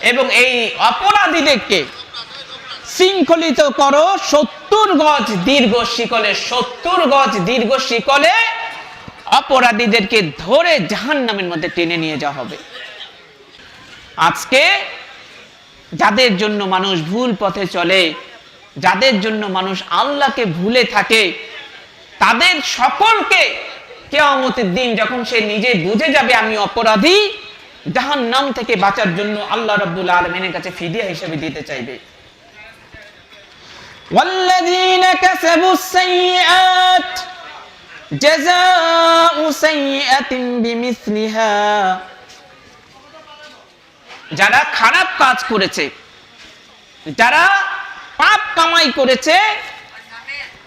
এবং এই অপরাধীদেরকে শৃঙ্খলিত করো, সত্তর গজ দীর্ঘ শিকলে, সত্তর গজ দীর্ঘ শিকলে অপরাধীদেরকে ধরে জাহান নামের মধ্যে টেনে নিয়ে যাওয়া হবে। আজকে যাদের জন্য মানুষ ভুল পথে চলে, যাদের জন্য মানুষ আল্লাহকে ভুলে থাকে, তাদের সকলকে কেয়ামতের দিন যখন সে নিজে বুঝে যাবে আমি অপরাধী জাহান নাম থেকে বাঁচার জন্য আল্লাহ রব্বুল আলমিনের কাছে ফিদিয়া হিসেবে দিতে চাইবে والذين كسبوا السيئات جزاء سيئة بمثلها যারা খারাপ কাজ করেছে যারা পাপ কামাই করেছে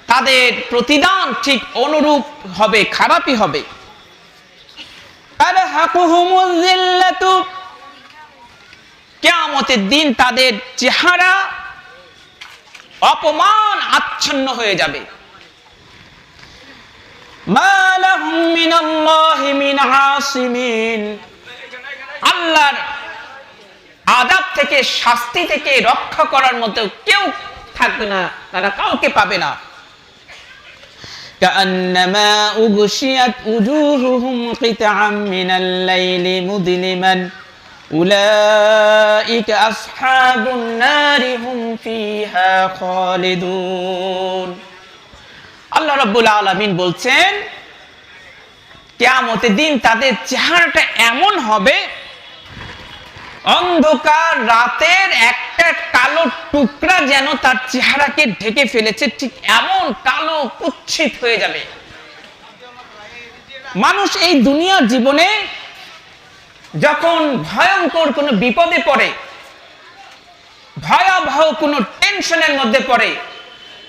তাদের প্রতিদান ঠিক অনুরূপ হবে খারাপই হবে কেয়ামতের দিন তাদের চেহারা অপমান আচ্ছন্ন হয়ে যাবে। আল্লাহর আদাব থেকে শাস্তি থেকে রক্ষা করার মতো কেউ থাকবে না, তারা কাউকে পাবে না। كأنما أغشيت وجوههم قطعا من الليل مظلما أولئك أصحاب النار هم فيها خالدون আল্লাহ রাব্বুল আলামিন বলছেন কিয়ামতের দিন তাদের চেহারাটা এমন হবে অন্ধকার রাতের একটা কালো টুকরা যেন তার চেহারাকে ঢেকে ফেলেছে, ঠিক এমন কালো কুচ্ছিত হয়ে যাবে। মানুষ এই দুনিয়ার জীবনে যখন ভয়ঙ্কর কোনো বিপদে পড়ে, ভয়াবহ কোনো টেনশনের মধ্যে পড়ে,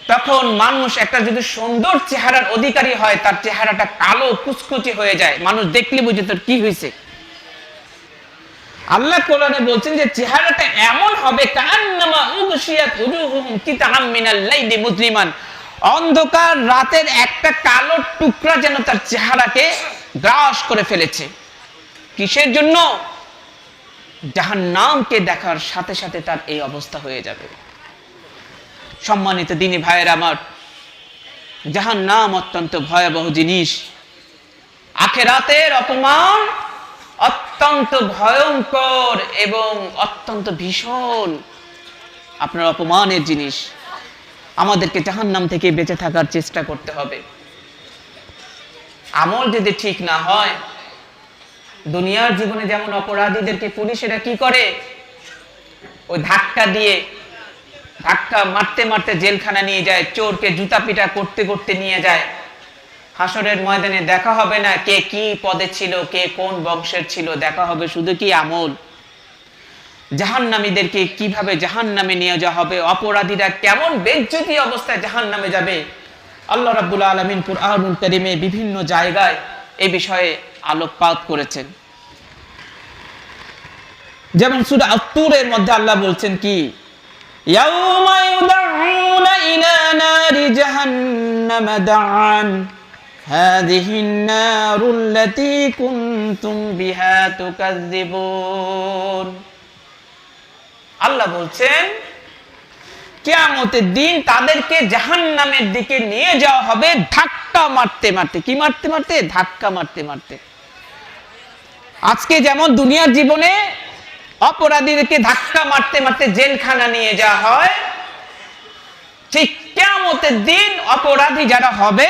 তখন মানুষ একটা যদি সুন্দর চেহারার অধিকারী হয়, তার চেহারাটা কালো কুচকুচি হয়ে যায়। মানুষ দেখলে বুঝে তোর কি হয়েছে। আল্লাহ কোরআনে বলছেন যে চেহারাটা এমন হবে, কান্নামা উগশিয়াত উজুহুম কিতাম মিনাল লাইলি মুজলিমান অন্ধকার রাতের একটা কালো টুকরা যেন তার চেহারাকে গ্রাস করে ফেলেছে। কিসের জন্য? জাহান্নামকে দেখার সাথে সাথে তার এই অবস্থা হয়ে যাবে। সম্মানিত দিনী ভাইয়ের আমার যাহার জাহান্নাম অত্যন্ত ভয়াবহ জিনিস। আখেরাতের অপমান অত্যন্ত ভয়ঙ্কর এবং অত্যন্ত ভীষণ আপনার অপমানের জিনিস। আমাদেরকে জাহান্নাম থেকে বেঁচে থাকার চেষ্টা করতে হবে। আমল যদি ঠিক না হয়, দুনিয়ার জীবনে যেমন অপরাধীদেরকে পুলিশেরা কি করে? ওই ধাক্কা দিয়ে, ধাক্কা মারতে মারতে জেলখানা নিয়ে যায়, চোরকে জুতা পিটা করতে করতে নিয়ে যায়। হাসরের ময়দানে দেখা হবে না কে কি পদে ছিল, কে কোন বংশের ছিল, দেখা হবে শুধু কি আমল? জাহান্নামীদেরকে কীভাবে জাহান্নামে নিয়ে যাওয়া হবে? অপরাধীরা কেমন বেজ্জতি অবস্থায় জাহান্নামে যাবে? আল্লাহ রাবুল আলামিন কুরআনুল কারীমে বিভিন্ন জায়গায় এ বিষয়ে আলোকপাত করেছেন। যেমন সূরা আত-তুরের মধ্যে আল্লাহ বলছেন কি? ইয়াউমা ইউদাউনা ইলা নারি জাহান্নামা দাআন। هذه النار التي كنتم بها تكذبون আল্লাহ বলছেন কিয়ামতের দিন তাদেরকে জাহান্নামের দিকে নিয়ে যাওয়া হবে ধাক্কা মারতে মারতে কি মারতে মারতে ধাক্কা মারতে মারতে আজকে যেমন দুনিয়ার জীবনে অপরাধীদেরকে ধাক্কা মারতে মারতে জেলখানা নিয়ে যাওয়া হয় ঠিক কিয়ামতের দিন অপরাধী যারা হবে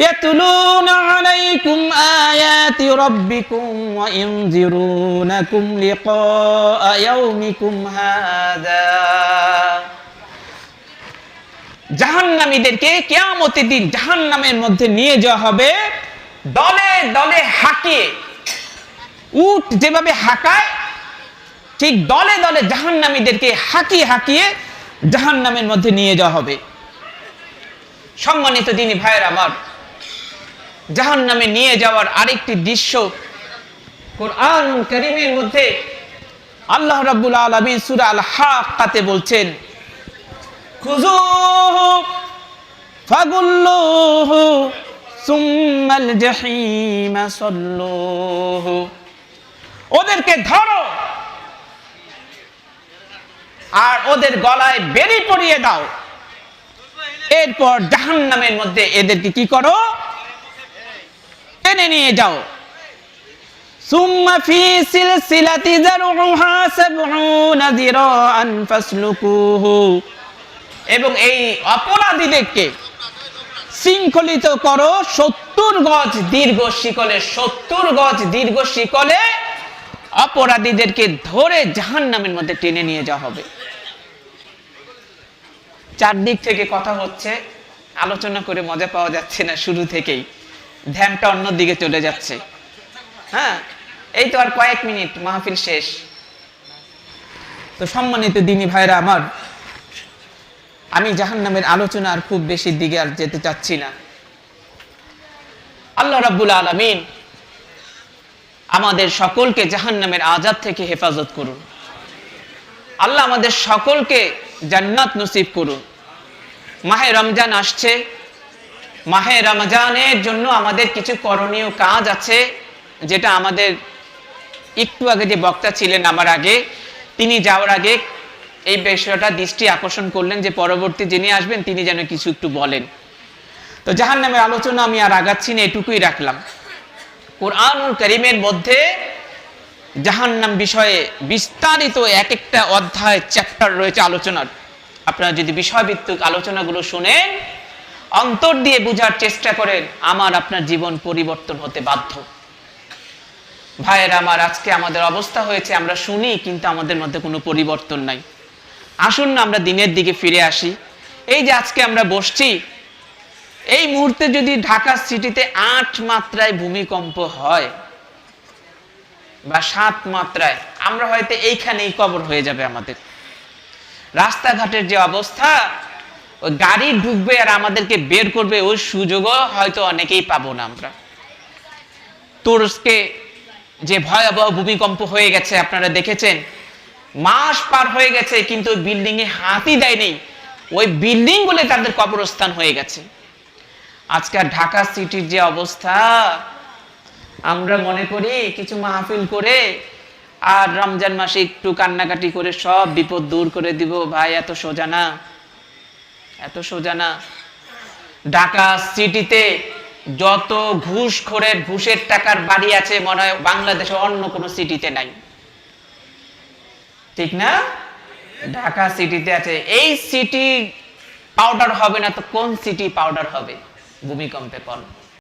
يتلون عليكم آيات ربكم وينذرونكم لقاء يومكم هذا জাহান্নামীদেরকে কেয়ামতের দিন জাহান্নামের মধ্যে নিয়ে যাওয়া হবে দলে দলে হাঁকিয়ে উট যেভাবে হাঁকায় ঠিক দলে দলে জাহান্নামীদেরকে হাঁকিয়ে হাঁকিয়ে জাহান্নামের মধ্যে নিয়ে যাওয়া হবে সম্মানিত দিনী ভাইয়ের আমার জাহান্নামে নিয়ে যাওয়ার আরেকটি দৃশ্য কোরআন করিমের মধ্যে আল্লাহ রাব্বুল আলামিন সূরা আল হাক্কাতে বলছেন, খুযুহু ফাগুল্লুহু সুম্মাল ওদেরকে ধরো আর ওদের গলায় বেরি পরিয়ে দাও। এরপর জাহান্নামের মধ্যে এদেরকে কি করো? টেনে নিয়ে যাও। এবং এই অপরাধীদেরকে শৃঙ্খলিত করো সত্তর গজ দীর্ঘ শিকলে, সত্তর গজ দীর্ঘ শিকলে অপরাধীদেরকে ধরে জাহান্নামের মধ্যে টেনে নিয়ে যাওয়া হবে। চারদিক থেকে কথা হচ্ছে, আলোচনা করে মজা পাওয়া যাচ্ছে না শুরু থেকেই। ধ্যানটা অন্যদিকে চলে যাচ্ছে। হ্যাঁ এই তো আর কয়েক মিনিট, মাহফিল শেষ। তো সম্মানিত দিনী ভাইরা আমার, আমি জাহান্নামের আলোচনা আর খুব বেশি দিকে আর যেতে চাচ্ছি না। আল্লাহ রাব্বুল আলামিন আমাদের সকলকে জাহান্নামের আজাদ থেকে হেফাজত করুন। আল্লাহ আমাদের সকলকে জান্নাত নসিব করুন। মাহে রমজান আসছে মাহে রমজানের জন্য আমাদের কিছু করণীয় কাজ আছে, যেটা আমাদের একটু আগে যে বক্তা ছিলেন আমার আগে, তিনি যাওয়ার আগে এই বিষয়টা দৃষ্টি আকর্ষণ করলেন যে পরবর্তী যিনি আসবেন, তিনি যেন কিছু একটু বলেন। তো জাহান নামের আলোচনা আমি আর আগাচ্ছি না, এটুকুই রাখলাম। কোরআনুল করিমের মধ্যে জাহান্নাম বিষয়ে বিস্তারিত এক একটা অধ্যায় চ্যাপ্টার রয়েছে আলোচনার। আপনারা যদি বিষয়ভিত্তিক আলোচনাগুলো শুনেন অন্তর দিয়ে বোঝার চেষ্টা করেন, আমার আপনার জীবন পরিবর্তন হতে বাধ্য। ভাইয়ের, আমার আজকে আমাদের অবস্থা হয়েছে, আমরা শুনি, কিন্তু আমাদের মধ্যে কোনো পরিবর্তন নাই। আসুন না, আমরা দিনের দিকে ফিরে আসি। এই যে আজকে আমরা বসছি, এই মুহূর্তে যদি ঢাকা সিটিতে আট মাত্রায় ভূমিকম্প হয়, বা সাত মাত্রায়, আমরা হয়তো এইখানেই কবর হয়ে যাবে আমাদের। রাস্তাঘাটের যে অবস্থা গাড়ি ঢুকবে আর আমাদেরকে বের করবে ওই সুযোগও হয়তো অনেকেই পাবো না আমরা। তুরস্কে যে ভয়াবহ ভূমিকম্প হয়ে গেছে, আপনারা দেখেছেন? মাস পার হয়ে গেছে, কিন্তু বিল্ডিং এ হাতই দেয়নি। ওই বিল্ডিং বলে তাদের কবরস্থান হয়ে গেছে। আজকাল ঢাকা সিটির যে অবস্থা, আমরা মনে করি কিছু মাহফিল করে আর রমজান মাসে একটু কান্নাকাটি করে সব বিপদ দূর করে দিব, ভাই, এত সোজা না। এত সোজা না। ঢাকা সিটিতে যত ঘুষ ঘুষের টাকার বাড়ি আছে, মনে হয় বাংলাদেশে অন্য কোনো সিটিতে নাই। ঠিক না? ঢাকা সিটিতে আছে। এই সিটি পাউডার হবে না তো কোন সিটি পাউডার হবে? ভূমিকম্পে পর